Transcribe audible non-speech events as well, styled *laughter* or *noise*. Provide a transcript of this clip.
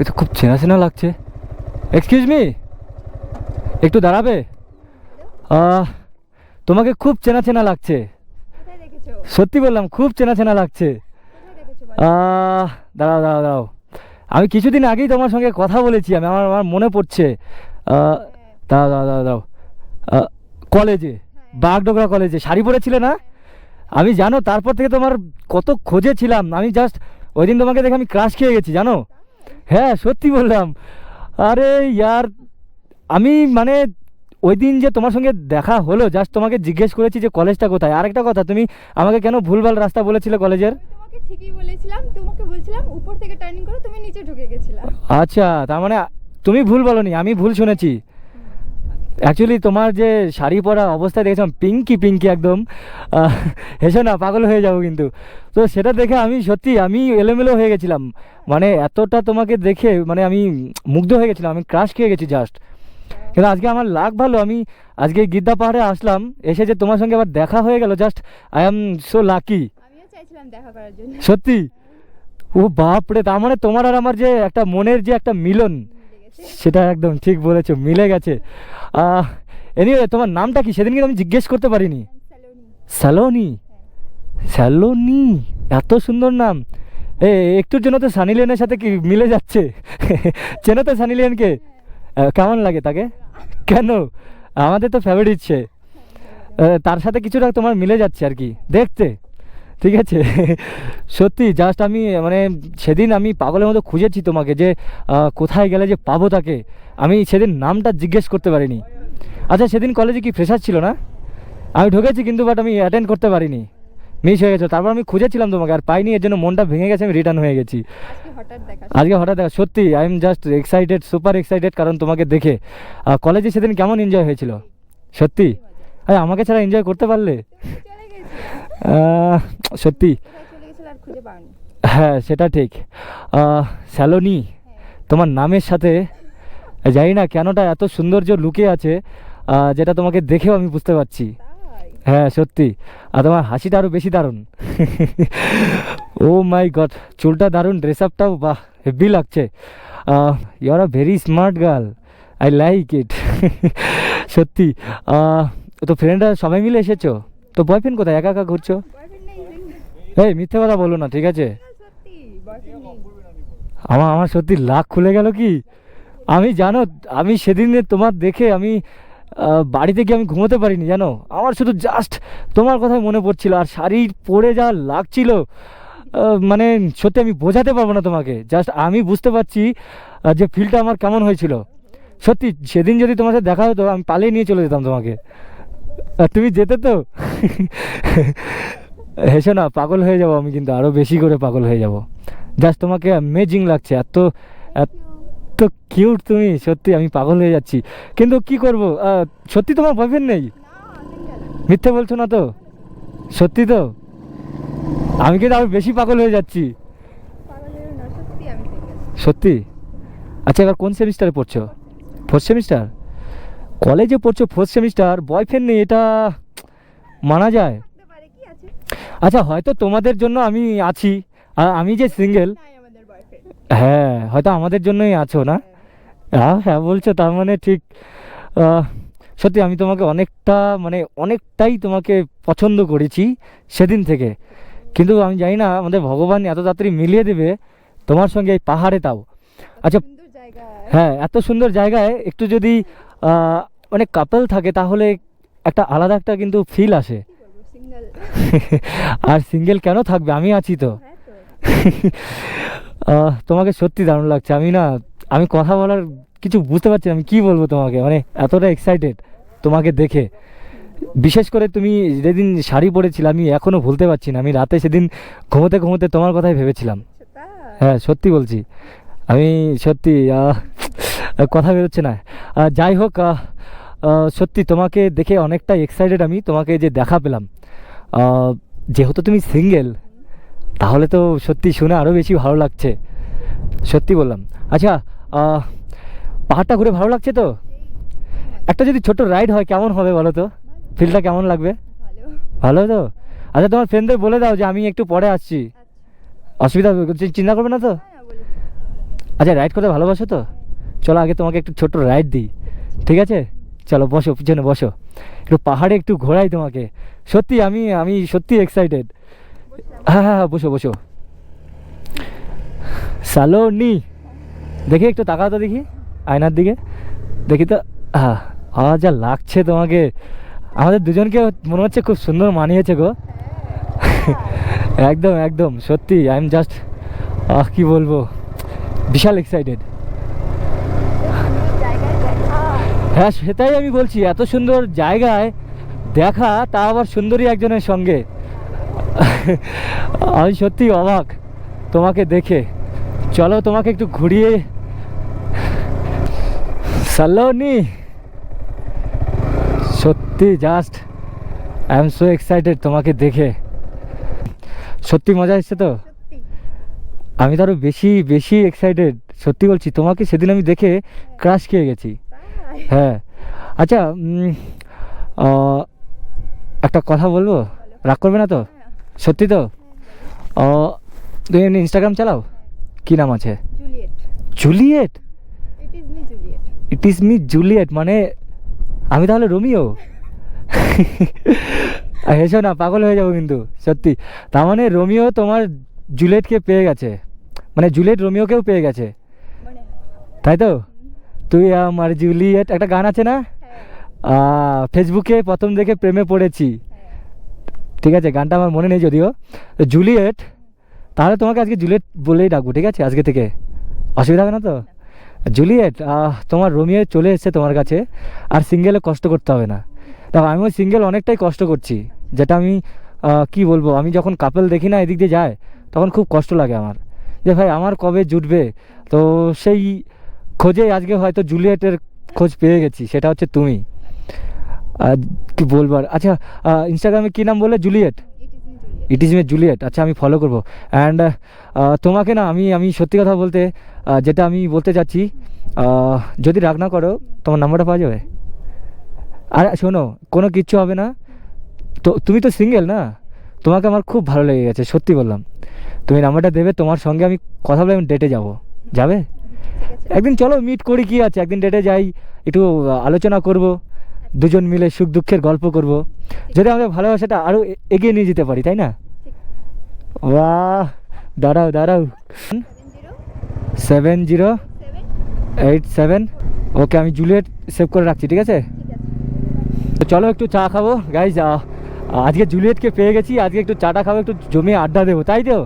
এ তো খুব চেনা চেনা লাগছে। এক্সকিউজ মি একটু দাঁড়াবে? তোমাকে খুব চেনা চেনা লাগছে। সত্যি বললাম খুব চেনা চেনা লাগছে। দাঁড়াও দাঁড়াও দাঁড়াও। আমি কিছুদিন আগেই তোমার সঙ্গে কথা বলেছি আমি আমার আমার মনে পড়ছে। দাঁড়াও দাঁড়াও দাঁড়াও দাঁড়াও। কলেজে বাগডোগরা কলেজে শাড়ি পরেছিলে না? আমি জানো তারপর থেকে তোমার কত খোঁজে ছিলাম আমি জাস্ট ওই দিন তোমাকে দেখে আমি ক্রাশ খেয়ে গেছি জানো? হ্যাঁ সত্যি বললাম। আরে ইয়ার আমি মানে ওই দিন যে তোমার সঙ্গে দেখা হলো জাস্ট তোমাকে জিজ্ঞেস করেছি যে কলেজটা কোথায়। আরেকটা কথা তুমি আমাকে কেন ভুলভাল রাস্তা বলেছিলে কলেজের তোমাকে ঠিকই বলেছিলাম তোমাকে বলছিলাম উপর থেকে টার্নিং করো তুমি নিচে ঢুকে গেছিলা। আচ্ছা তার মানে তুমি ভুল বলনি আমি ভুল শুনেছি। অ্যাকচুয়ালি তোমার যে শাড়ি পরা অবস্থা দেখেছিলাম পিঙ্কি পিঙ্কি একদম। হেসো না পাগল হয়ে যাব কিন্তু। তো সেটা দেখে আমি সত্যি আমি এলোমেলো হয়ে গেছিলাম। মানে এতটা তোমাকে দেখে মানে আমি মুগ্ধ হয়ে গেছিলাম আমি ক্রাশ খেয়ে গেছি জাস্ট কিন্তু আজকে আমার লাগ ভালো আমি আজকে গিদ্দা পাহাড়ে আসলাম এসে যে তোমার সঙ্গে আবার দেখা হয়ে গেল just I am so lucky সত্যি? ও বাপরে তার মানে তোমার আর আমার যে একটা মনের যে একটা মিলন সেটা একদম ঠিক বলেছ, মিলে গেছে। এনিওয়ে তোমার নামটা কি? সেদিন কিন্তু আমি জিজ্ঞেস করতে পারিনি। স্যালোনি স্যালোনি এত সুন্দর নাম। এ, একটুর জন্য তো সানি লেনের সাথে কি মিলে যাচ্ছে? চেনো তো সানি লেনকে? কেমন লাগে তাকে? কেন? আমাদের তো ফেভারিট সে। তার সাথে কিছুটা তোমার মিলে যাচ্ছে আর কি। দেখতে। ঠিক আছে? সত্যি জাস্ট আমি মানে সেদিন আমি পাগলের মতো খুঁজেছি তোমাকে যে কোথায় গেলে যে পাবো তাকে। আমি সেদিন নামটা জিজ্ঞেস করতে পারিনি। আচ্ছা সেদিন কলেজে কি ফ্রেশার ছিল না? আমি ঢুকেছি কিন্তু বাট আমি অ্যাটেন্ড করতে পারিনি। মিস হয়ে গেছে। তারপর আমি খুঁজেছিলাম তোমাকে আর পাইনি এর জন্য মনটা ভেঙে গেছে আমি রিটার্ন হয়ে গেছি। আজকে হঠাৎ দেখা সত্যি I am just excited super excited কারণ তোমাকে দেখে। কলেজে সেদিন কেমন এনজয় হয়েছিল? সত্যি? আরে আমাকে ছাড়া এনজয় করতে পারলে *laughs* তুমি চলে গেছিলে আহ, সত্যি। হ্যাঁ সেটা ঠিক। স্যালোনি, তোমার নামের সাথে, জানি না কেনটা এত সৌন্দর্য লুকে আছে যেটা তোমাকে দেখেও আমি বুঝতে পারছি। হ্যাঁ সত্যি। আর তোমার হাসিটা আরও বেশি দারুণ। ও মাই গড চুলটা দারুণ ড্রেস আপটাও বাহ হেভি লাগছে। You are a very smart girl I like it সত্যি। তো ফ্রেন্ডরা সবাই মিলে এসেছ? তো বয়ফ্রেন্ড কোথায়? একা একা ঘুরছো? এই, মিথ্যে কথা বলো না, ঠিক আছে? আমার আমার সত্যি লাখ খুলে গেল কি? আমি জানো, আমি সেদিন তোমার দেখে আমি বাড়িতে গিয়ে আমি ঘুমোতে পারিনি, জানো? আমার শুধু জাস্ট তোমার কথাই মনে পড়ছিল, আর শাড়ি পরে যা লাগছিল মানে সত্যি আমি বোঝাতে পারব না তোমাকে। জাস্ট আমি বুঝতে পারছি যে ফিলটা আমার কেমন হয়েছিল। সত্যি, সেদিন যদি তোমার সাথে দেখা হতো, আমি পালিয়ে নিয়ে চলে যেতাম তোমাকে। তুমি যেতে তো? *laughs* হেসো না, পাগল হয়ে যাব আমি কিন্তু আরও বেশি করে পাগল হয়ে যাব। জাস্ট তোমাকে অ্যামেজিং লাগছে, এত এত কিউট তুমি, সত্যি আমি পাগল হয়ে যাচ্ছি। কিন্তু কি করব সত্যি তোমার বয়ফ্রেন্ড নেই? মিথ্যে বলছো না তো? সত্যি তো? আমি কিন্তু আরও বেশি পাগল হয়ে যাচ্ছি। সত্যি? আচ্ছা এবার কোন সেমিস্টারে পড়ছো? ফোর্থ সেমিস্টার কলেজে পড়ছো ফোর্থ সেমিস্টার বয়ফ্রেন্ড নেই, এটা মানা যায়? আচ্ছা হয়তো তোমাদের জন্য আমি আছি। আর আমি যে সিঙ্গেল হ্যাঁ হয়তো আমাদের জন্যই আছো না? হ্যাঁ হ্যাঁ বলছো তার মানে ঠিক। সত্যি আমি তোমাকে অনেকটা মানে অনেকটাই তোমাকে পছন্দ করেছি সেদিন থেকে। কিন্তু আমি জানি না আমাদের ভগবান এত তাড়াতাড়ি মিলিয়ে দেবে তোমার সঙ্গে এই পাহাড়ে তাও। আচ্ছা হ্যাঁ এত সুন্দর জায়গায় একটু যদি আহ, মানে কাপল থাকে তাহলে একটা আলাদা একটা কিন্তু ফিল আসে। আর সিঙ্গেল কেন থাকবে? আমি আছি তো। হ্যাঁ তোমাকে সত্যি দারুণ লাগছে। আমি না আমি কথা বলার কিছু বুঝতে পারছি না। আমি কি বলব তোমাকে? মানে এতটা এক্সাইটেড তোমাকে দেখে। বিশেষ করে তুমি যেদিন শাড়ি পরেছিলে আমি এখনও ভুলতে পারছি না। আমি রাতে সেদিন ঘুমোতে ঘুমোতে তোমার কথাই ভেবেছিলাম। হ্যাঁ সত্যি বলছি। আমি সত্যি কথা বেরোচ্ছে না। যাই হোক সত্যি তোমাকে দেখে অনেকটা এক্সাইটেড আমি, তোমাকে যে দেখা পেলাম। যেহেতু তুমি সিঙ্গেল তাহলে তো সত্যি শুনে আরও বেশি ভালো লাগছে। সত্যি বললাম। আচ্ছা পাহাড়টা ঘুরে ভালো লাগছে তো? একটা যদি ছোট রাইড হয়, কেমন হবে বলো তো? ফিলটা কেমন লাগবে? ভালো। তো? আচ্ছা তোমার ফ্রেন্ডদের বলে দাও যে আমি একটু পরে আসছি। অসুবিধা? চিন্তা করবে না তো? আচ্ছা রাইড করতে ভালোবাসো তো? চলো আগে তোমাকে একটু ছোট্ট রাইড দিই। ঠিক আছে? চলো বসো পিছনে বসো। একটু পাহাড়ে একটু ঘোরাই তোমাকে। সত্যি আমি আমি সত্যি এক্সাইটেড হ্যাঁ হ্যাঁ হ্যাঁ, বসো বসো। সালোনি দেখি একটু তাকাও তো দেখি আয়নার দিকে। দেখি তো হ্যাঁ আওয়াজ যা লাগছে তোমাকে। আমাদের দুজনকে মনে হচ্ছে খুব সুন্দর মানিয়েছে গো। একদম একদম সত্যি আই এম জাস্ট আহ কি বলব? বিশাল এক্সাইটেড জায়গায় দেখা হ্যাঁ সেটাই আমি বলছি এত সুন্দর জায়গায় দেখা তা আবার সুন্দরী একজনের সঙ্গে। আমি সত্যি অবাক তোমাকে দেখে। চলো তোমাকে একটু ঘুরিয়ে। সালোনি সত্যি just I am so excited তোমাকে দেখে। সত্যি মজা এসছে তো? আমি তো আরও বেশি বেশি এক্সাইটেড সত্যি বলছি তোমাকে সেদিন আমি দেখে ক্রাশ খেয়ে গেছি। হ্যাঁ। আচ্ছা একটা কথা বলব? রাগ করবে না তো? সত্যি তো? তুমি এমনি ইনস্টাগ্রাম চালাও? কি নাম আছে? Juliet. It is me Juliet. It is me Juliet মানে আমি তাহলে রোমিও? হেসো না পাগল হয়ে যাব কিন্তু সত্যি। তার মানে রোমিও তোমার জুলিয়েটকে পেয়ে গেছে। মানে জুলিয়েট রোমিওকেও পেয়ে গেছে। তাই তো? তুই আমার জুলিয়েট একটা গান আছে না? হ্যাঁ। ফেসবুকে প্রথম দেখে প্রেমে পড়েছি। হ্যাঁ। ঠিক আছে গানটা আমার মনে নেই যদিও। জুলিয়েট তাহলে তোমাকে আজকে জুলিয়েট বলেই ডাকবো ঠিক আছে আজকে থেকে? অসুবিধা হবে না তো? জুলিয়েট তোমার রোমিও চলে এসেছে তোমার কাছে আর সিঙ্গেলে কষ্ট করতে হবে না। দেখো আমিও সিঙ্গেল অনেকটাই কষ্ট করছি যেটা আমি কি বলব আমি যখন কাপেল দেখি না এদিক দিয়ে যায় তখন খুব কষ্ট লাগে আমার। যে ভাই আমার কবে জুটবে? তো সেই খোঁজে আজকে হয়তো জুলিয়েটের খোঁজ পেয়ে গেছি সেটা হচ্ছে তুমি। আর কি বলব আর আচ্ছা ইনস্টাগ্রামে কী নাম বললে? Juliet? It is me Juliet আচ্ছা আমি ফলো করব। অ্যান্ড তোমাকে না আমি আমি সত্যি কথা বলতে যেটা আমি বলতে চাচ্ছি যদি রাগ না করো তোমার নাম্বারটা পাওয়া যাবে। আর শোনো কোনো কিচ্ছু হবে না। তো তুমি তো সিঙ্গেল না? তোমাকে আমার খুব ভালো লেগে গেছে সত্যি বললাম। তুমি নাম্বারটা দেবে তোমার সঙ্গে আমি কথা বলে আমি ডেটে যাব। যাবে? একদিন চলো মিট করি কি আছে, একদিন ডেটে যাই, একটু আলোচনা করব, দুজন মিলে সুখ দুঃখের গল্প করব। যদি আমাদের ভালোবাসাটা আরও এগিয়ে নিয়ে যেতে পারি, তাই না? বাহ, দাঁড়াও দাঁড়াও। Seven zero eight seven okay আমি জুলিয়েট সেভ করে রাখছি, ঠিক আছে? ঠিক আছে তো চলো একটু চা খাব। গাইজ আজকে জুলিয়েটকে পেয়ে গেছি, আজকে একটু চাটা খাব, একটু জমিয়ে আড্ডা দেবো, তাই তো?